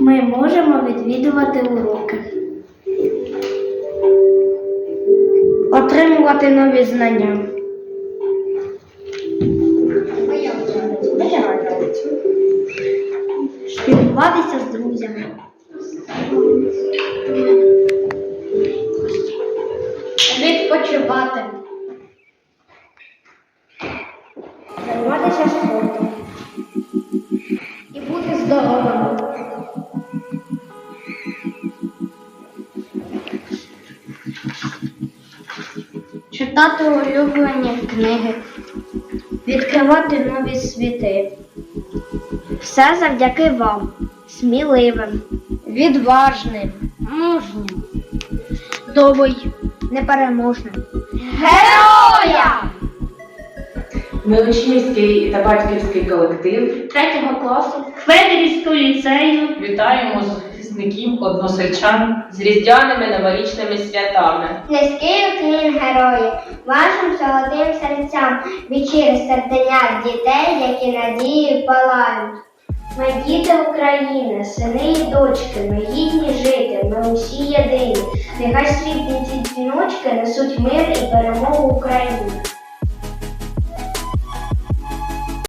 можемо відвідувати уроки, отримувати нові знання. Спілкуватися з друзями. Відпочивати. Займатися спортом. Читати улюблені книги, відкривати нові світи. Все завдяки вам, сміливим, відважним, мужнім, добрий, непереможним. Героям! Ми та батьківський колектив Третього класу Федерівського ліцею вітаємо захисників односельчан з різдвяними новорічними святами. Низький уклін героїв, вашим золотим серцям, щирих серденят дітей, які надією палають. Ми діти України, сини і дочки, ми гідні жити, ми усі єдині. Нехай світні ці дзвіночки несуть мир і перемогу Україні.